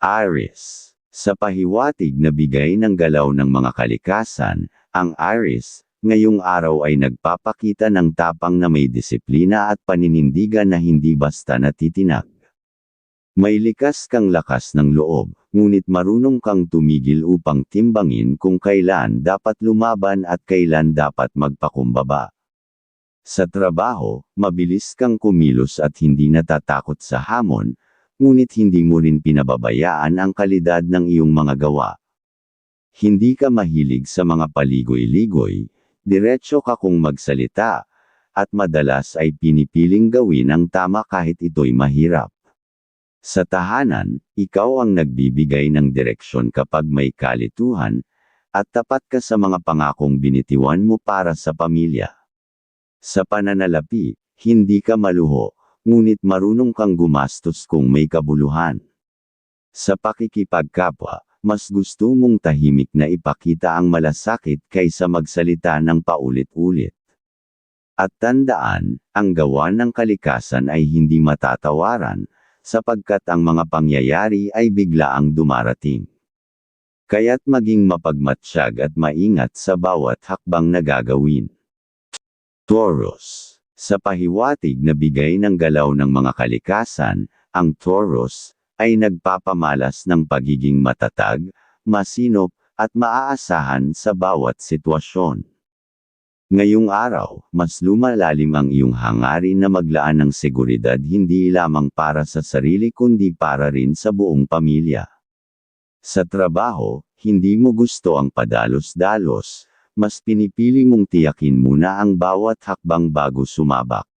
Aries. Sa pahiwatig na bigay ng galaw ng mga kalikasan, ang Aries, ngayong araw ay nagpapakita ng tapang na may disiplina at paninindigan na hindi basta natitinag. May likas kang lakas ng loob, ngunit marunong kang tumigil upang timbangin kung kailan dapat lumaban at kailan dapat magpakumbaba. Sa trabaho, mabilis kang kumilos at hindi natatakot sa hamon, ngunit hindi mo rin pinababayaan ang kalidad ng iyong mga gawa. Hindi ka mahilig sa mga paligoy-ligoy, diretso ka kung magsalita, at madalas ay pinipiling gawin ang tama kahit ito'y mahirap. Sa tahanan, ikaw ang nagbibigay ng direksyon kapag may kalituhan, at tapat ka sa mga pangakong binitiwan mo para sa pamilya. Sa pananalapi, hindi ka maluho, ngunit marunong kang gumastos kung may kabuluhan. Sa pakikipagkapwa, mas gusto mong tahimik na ipakita ang malasakit kaysa magsalita ng paulit-ulit. At tandaan, ang gawa ng kalikasan ay hindi matatawaran, sapagkat ang mga pangyayari ay biglaang dumarating. Kaya't maging mapagmatsyag at maingat sa bawat hakbang na gagawin. Taurus. Sa pahiwatig na bigay ng galaw ng mga kalikasan, ang Taurus, ay nagpapamalas ng pagiging matatag, masinop, at maaasahan sa bawat sitwasyon. Ngayong araw, mas lumalalim ang iyong hangarin na maglaan ng seguridad hindi lamang para sa sarili kundi para rin sa buong pamilya. Sa trabaho, hindi mo gusto ang padalos-dalos, mas pinipili mong tiyakin muna ang bawat hakbang bago sumabak.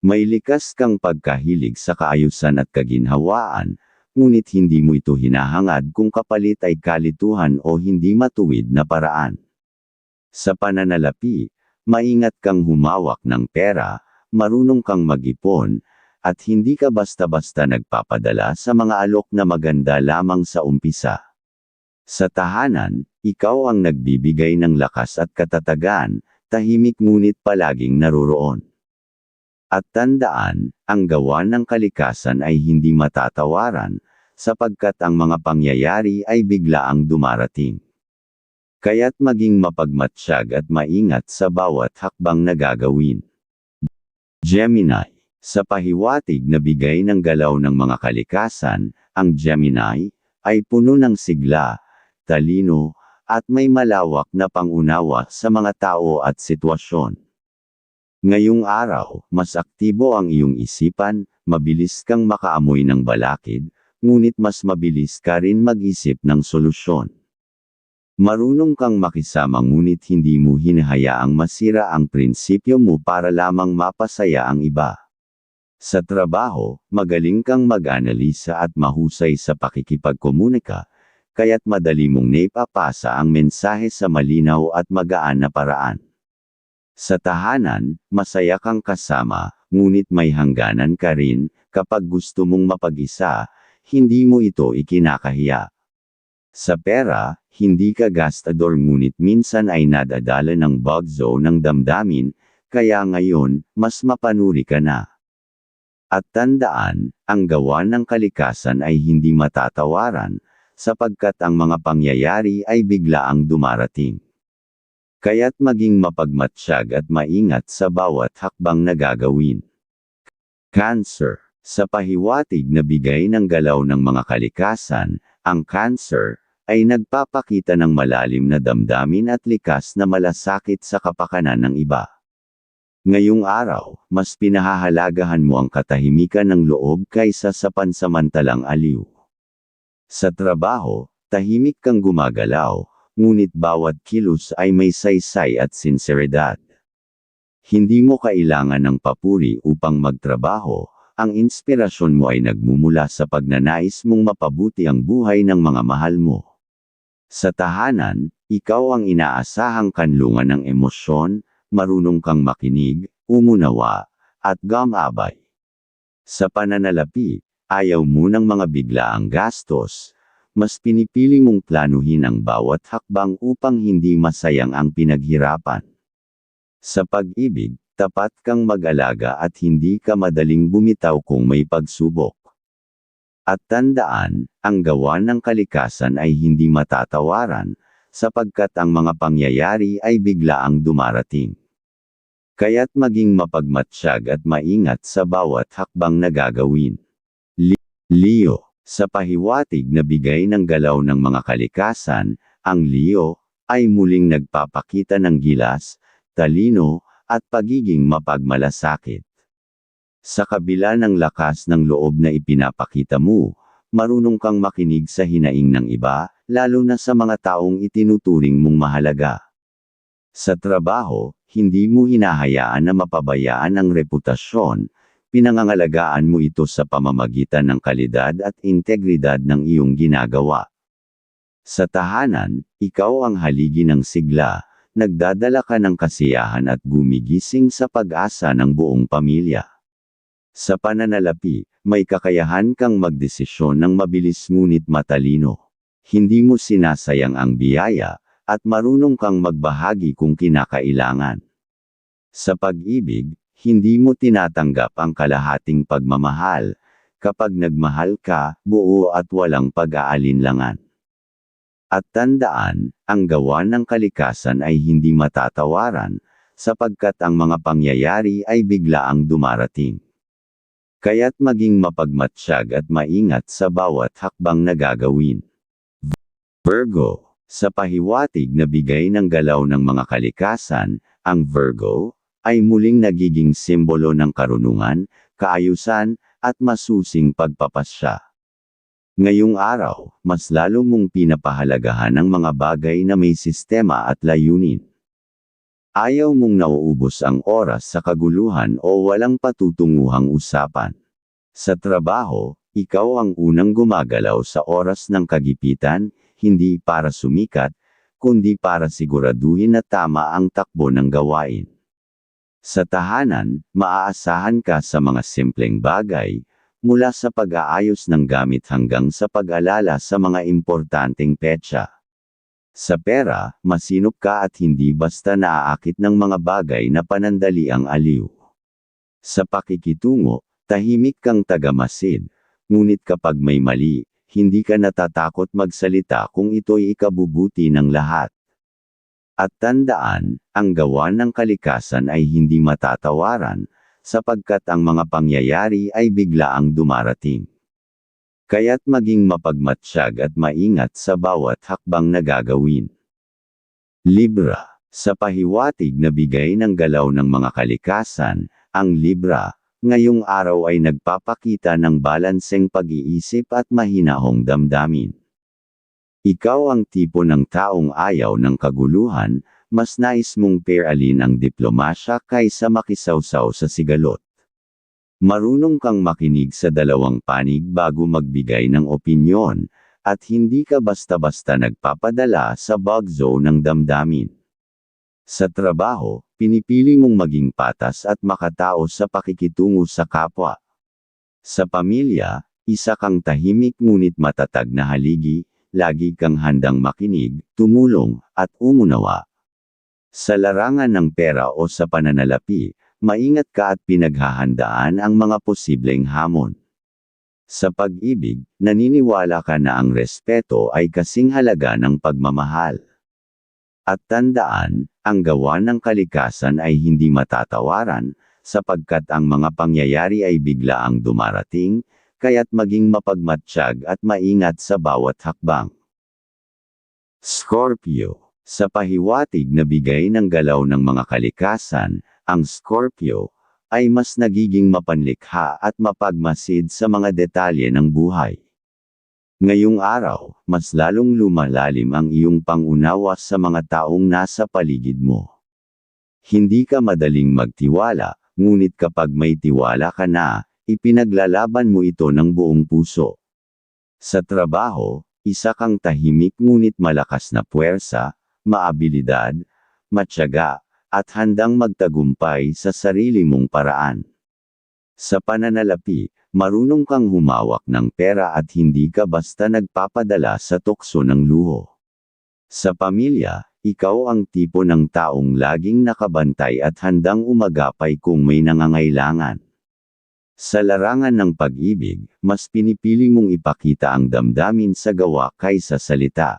May likas kang pagkahilig sa kaayusan at kaginhawaan, ngunit hindi mo ito hinahangad kung kapalit ay kalituhan o hindi matuwid na paraan. Sa pananalapi, maingat kang humawak ng pera, marunong kang mag-ipon, at hindi ka basta-basta nagpapadala sa mga alok na maganda lamang sa umpisa. Sa tahanan, ikaw ang nagbibigay ng lakas at katatagan, tahimik ngunit palaging naroroon. At tandaan, ang gawa ng kalikasan ay hindi matatawaran, sapagkat ang mga pangyayari ay biglaang dumarating. Kaya't maging mapagmatsyag at maingat sa bawat hakbang na gagawin. Gemini. Sa pahiwatig na bigay ng galaw ng mga kalikasan, ang Gemini, ay puno ng sigla, talino, at may malawak na pangunawa sa mga tao at sitwasyon. Ngayong araw, mas aktibo ang iyong isipan, mabilis kang makaamoy ng balakid, ngunit mas mabilis ka rin mag-isip ng solusyon. Marunong kang makisama ngunit hindi mo hinahayaang masira ang prinsipyo mo para lamang mapasaya ang iba. Sa trabaho, magaling kang mag-analisa at mahusay sa pakikipagkomunika, kaya't madali mong naipapasa ang mensahe sa malinaw at magaan na paraan. Sa tahanan, masaya kang kasama, ngunit may hangganan ka rin, kapag gusto mong mapag-isa, hindi mo ito ikinakahiya. Sa pera, hindi ka gastador ngunit minsan ay nadadala ng bugzo ng damdamin, kaya ngayon, mas mapanuri ka na. At tandaan, ang gawa ng kalikasan ay hindi matatawaran, sapagkat ang mga pangyayari ay biglaang dumarating. Kaya't maging mapagmatsyag at maingat sa bawat hakbang na gagawin. Cancer. Sa pahiwatig na bigay ng galaw ng mga kalikasan, ang cancer, ay nagpapakita ng malalim na damdamin at likas na malasakit sa kapakanan ng iba. Ngayong araw, mas pinahahalagahan mo ang katahimikan ng loob kaysa sa pansamantalang aliw. Sa trabaho, tahimik kang gumagalaw, ngunit bawat kilos ay may saysay at sinseridad. Hindi mo kailangan ng papuri upang magtrabaho, ang inspirasyon mo ay nagmumula sa pagnanais mong mapabuti ang buhay ng mga mahal mo. Sa tahanan, ikaw ang inaasahang kanlungan ng emosyon, marunong kang makinig, umunawa, at gamabay. Sa pananalapi, Ayaw mo ng mga biglaang gastos. Mas pinipili mong planuhin ang bawat hakbang upang hindi masayang ang pinaghirapan. Sa pag-ibig, tapat kang mag-alaga at hindi ka madaling bumitaw kung may pagsubok. At tandaan, ang gawa ng kalikasan ay hindi matatawaran, sapagkat ang mga pangyayari ay biglaang dumarating. Kaya't maging mapagmatsyag at maingat sa bawat hakbang na gagawin. Leo, sa pahiwatig na bigay ng galaw ng mga kalikasan, ang Leo, ay muling nagpapakita ng gilas, talino, at pagiging mapagmalasakit. Sa kabila ng lakas ng loob na ipinapakita mo, marunong kang makinig sa hinaing ng iba, lalo na sa mga taong itinuturing mong mahalaga. Sa trabaho, hindi mo hinahayaan na mapabayaan ang reputasyon, pinangangalagaan mo ito sa pamamagitan ng kalidad at integridad ng iyong ginagawa. Sa tahanan, ikaw ang haligi ng sigla, nagdadala ka ng kasiyahan at gumigising sa pag-asa ng buong pamilya. Sa pananalapi, may kakayahan kang magdesisyon ng mabilis ngunit matalino. Hindi mo sinasayang ang biyaya, at marunong kang magbahagi kung kinakailangan. Sa pag-ibig, hindi mo tinatanggap ang kalahating pagmamahal, kapag nagmahal ka, buo at walang pag-aalinlangan. At tandaan, ang gawa ng kalikasan ay hindi matatawaran, sapagkat ang mga pangyayari ay biglaang dumarating. Kaya't maging mapagmatsyag at maingat sa bawat hakbang na gagawin. Virgo, sa pahiwatig na bigay ng galaw ng mga kalikasan, ang Virgo, ay muling nagiging simbolo ng karunungan, kaayusan, at masusing pagpapasya. Ngayong araw, mas lalo mong pinapahalagahan ang mga bagay na may sistema at layunin. Ayaw mong nauubos ang oras sa kaguluhan o walang patutunguhang usapan. Sa trabaho, ikaw ang unang gumagalaw sa oras ng kagipitan, hindi para sumikat, kundi para siguraduhin na tama ang takbo ng gawain. Sa tahanan, maaasahan ka sa mga simpleng bagay, mula sa pag-aayos ng gamit hanggang sa pag-alala sa mga importanteng petsa. Sa pera, masinop ka at hindi basta naaakit ng mga bagay na panandali ang aliw. Sa pakikitungo, tahimik kang tagamasid, ngunit kapag may mali, hindi ka natatakot magsalita kung ito'y ikabubuti ng lahat. At tandaan, ang gawa ng kalikasan ay hindi matatawaran, sapagkat ang mga pangyayari ay biglaang dumarating. Kaya't maging mapagmatsyag at maingat sa bawat hakbang na gagawin. Libra, sa pahiwatig na bigay ng galaw ng mga kalikasan, ang Libra, ngayong araw ay nagpapakita ng balanseng pag-iisip at mahinahong damdamin. Ikaw ang tipo ng taong ayaw ng kaguluhan, mas nais mong peralin ang diplomasya kaysa makisawsaw sa sigalot. Marunong kang makinig sa dalawang panig bago magbigay ng opinyon, at hindi ka basta-basta nagpapadala sa bug zone ng damdamin. Sa trabaho, pinipili mong maging patas at makatao sa pakikitungo sa kapwa. Sa pamilya, isa kang tahimik ngunit matatag na haligi, lagi kang handang makinig, tumulong, at umunawa. Sa larangan ng pera o sa pananalapi, maingat ka at pinaghahandaan ang mga posibleng hamon. Sa pag-ibig, naniniwala ka na ang respeto ay kasing halaga ng pagmamahal. At tandaan, ang gawa ng kalikasan ay hindi matatawaran, sapagkat ang mga pangyayari ay biglaang dumarating, kaya't maging mapagmatsyag at maingat sa bawat hakbang. Scorpio, sa pahiwatig na bigay ng galaw ng mga kalikasan, ang Scorpio, ay mas nagiging mapanlikha at mapagmasid sa mga detalye ng buhay. Ngayong araw, mas lalong lumalalim ang iyong pangunawa sa mga taong nasa paligid mo. Hindi ka madaling magtiwala, ngunit kapag may tiwala ka na, ipinaglalaban mo ito ng buong puso. Sa trabaho, isa kang tahimik ngunit malakas na puwersa, maabilidad, matyaga, at handang magtagumpay sa sarili mong paraan. Sa pananalapi, marunong kang humawak ng pera at hindi ka basta nagpapadala sa tukso ng luho. Sa pamilya, ikaw ang tipo ng taong laging nakabantay at handang umagapay kung may nangangailangan. Sa larangan ng pag-ibig, mas pinipili mong ipakita ang damdamin sa gawa kaysa salita.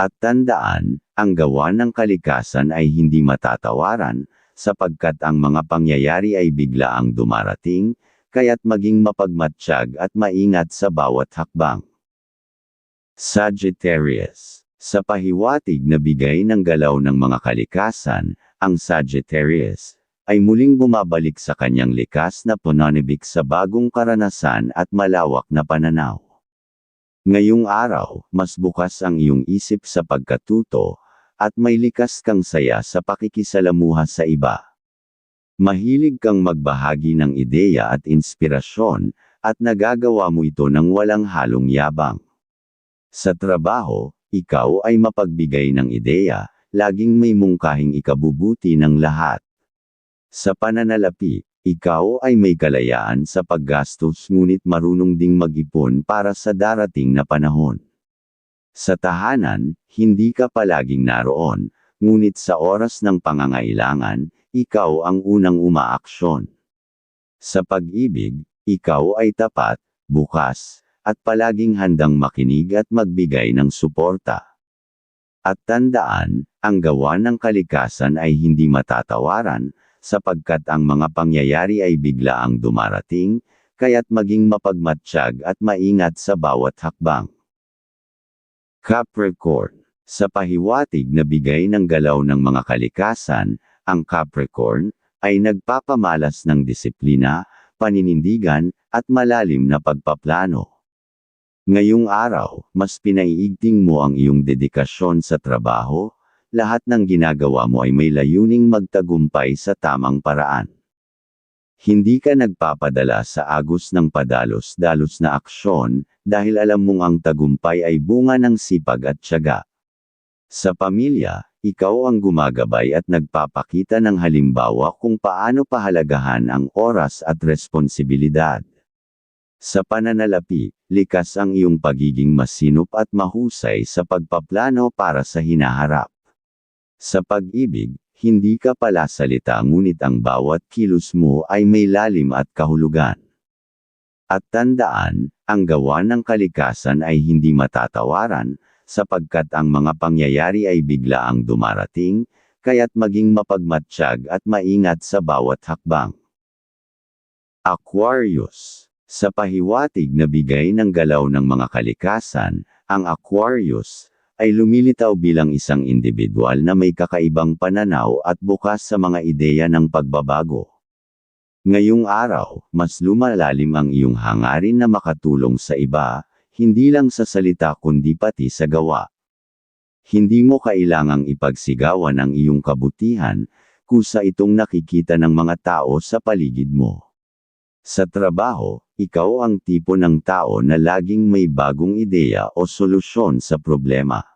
At tandaan, ang gawa ng kalikasan ay hindi matatawaran, sapagkat ang mga pangyayari ay biglaang dumarating, kaya't maging mapagmatsyag at maingat sa bawat hakbang. Sagittarius Sa pahiwatig na bigay ng galaw ng mga kalikasan, ang Sagittarius ay muling bumabalik sa kanyang likas na pananibik sa bagong karanasan at malawak na pananaw. Ngayong araw, mas bukas ang iyong isip sa pagkatuto, at may likas kang saya sa pakikisalamuha sa iba. Mahilig kang magbahagi ng ideya at inspirasyon, at nagagawa mo ito ng walang halong yabang. Sa trabaho, ikaw ay mapagbigay ng ideya, laging may mungkahing ikabubuti ng lahat. Sa pananalapi, ikaw ay may kalayaan sa paggastos ngunit marunong ding mag-ipon para sa darating na panahon. Sa tahanan, hindi ka palaging naroon, ngunit sa oras ng pangangailangan, ikaw ang unang umaaksyon. Sa pag-ibig, ikaw ay tapat, bukas, at palaging handang makinig at magbigay ng suporta. At tandaan, ang gawa ng kalikasan ay hindi matatawaran, sapagkat ang mga pangyayari ay biglaang dumarating, kaya't maging mapagmatsyag at maingat sa bawat hakbang. Capricorn Sa pahiwatig na bigay ng galaw ng mga kalikasan, ang Capricorn, ay nagpapamalas ng disiplina, paninindigan, at malalim na pagpaplano. Ngayong araw, mas pinaiigting mo ang iyong dedikasyon sa trabaho, lahat ng ginagawa mo ay may layuning magtagumpay sa tamang paraan. Hindi ka nagpapadala sa agos ng padalos-dalos na aksyon, dahil alam mong ang tagumpay ay bunga ng sipag at tiyaga. Sa pamilya, ikaw ang gumagabay at nagpapakita ng halimbawa kung paano pahalagahan ang oras at responsibilidad. Sa pananalapi, likas ang iyong pagiging masinop at mahusay sa pagpaplano para sa hinaharap. Sa pag-ibig, hindi ka pala salita ngunit ang bawat kilos mo ay may lalim at kahulugan. At tandaan, ang gawa ng kalikasan ay hindi matatawaran, sapagkat ang mga pangyayari ay biglaang dumarating, kaya't maging mapagmatsyag at maingat sa bawat hakbang. Aquarius sa pahiwatig na bigay ng galaw ng mga kalikasan, ang Aquarius, ay lumilitaw bilang isang individual na may kakaibang pananaw at bukas sa mga ideya ng pagbabago. Ngayong araw, mas lumalalim ang iyong hangarin na makatulong sa iba, hindi lang sa salita kundi pati sa gawa. Hindi mo kailangang ipagsigawan ang iyong kabutihan, kusa itong nakikita ng mga tao sa paligid mo. Sa trabaho, ikaw ang tipo ng tao na laging may bagong ideya o solusyon sa problema.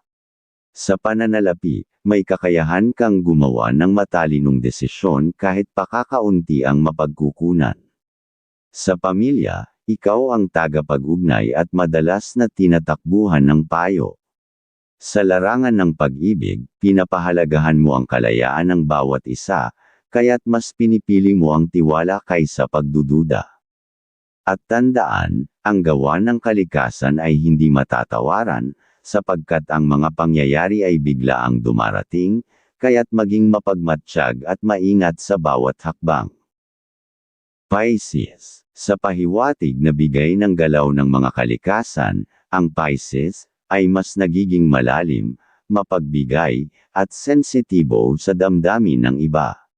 Sa pananalapi, may kakayahan kang gumawa ng matalinong desisyon kahit pakakaunti ang mapagkukunan. Sa pamilya, ikaw ang tagapag-ugnay at madalas na tinatakbuhan ng payo. Sa larangan ng pag-ibig, pinapahalagahan mo ang kalayaan ng bawat isa, kaya't mas pinipili mo ang tiwala kaysa pagdududa. At tandaan, ang gawa ng kalikasan ay hindi matatawaran, sapagkat ang mga pangyayari ay biglaang dumarating, kaya't maging mapagmatsyag at maingat sa bawat hakbang. Pisces Sa pahiwatig na bigay ng galaw ng mga kalikasan, ang Pisces, ay mas nagiging malalim, mapagbigay, at sensitibo sa damdamin ng iba.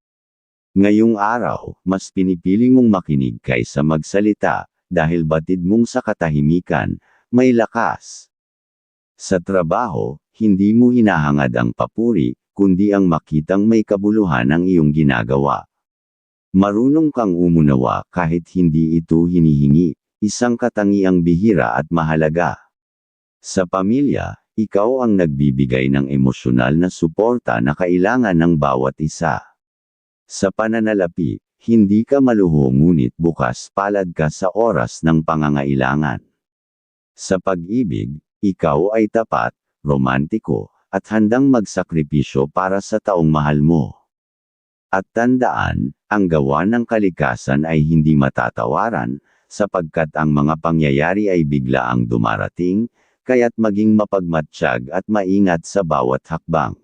Ngayong araw, mas pinipili mong makinig kaysa magsalita, dahil batid mong sa katahimikan, may lakas. Sa trabaho, hindi mo hinahangad ang papuri, kundi ang makitang may kabuluhan ang iyong ginagawa. Marunong kang umunawa kahit hindi ito hinihingi, isang katangiang bihira at mahalaga. Sa pamilya, ikaw ang nagbibigay ng emosyonal na suporta na kailangan ng bawat isa. Sa pananalapi, hindi ka maluho ngunit bukas palad ka sa oras ng pangangailangan. Sa pag-ibig, ikaw ay tapat, romantiko, at handang magsakripisyo para sa taong mahal mo. At tandaan, Ang gawa ng kalikasan ay hindi matatawaran, sapagkat ang mga pangyayari ay biglaang dumarating, kaya't maging mapagmatsyag at maingat sa bawat hakbang.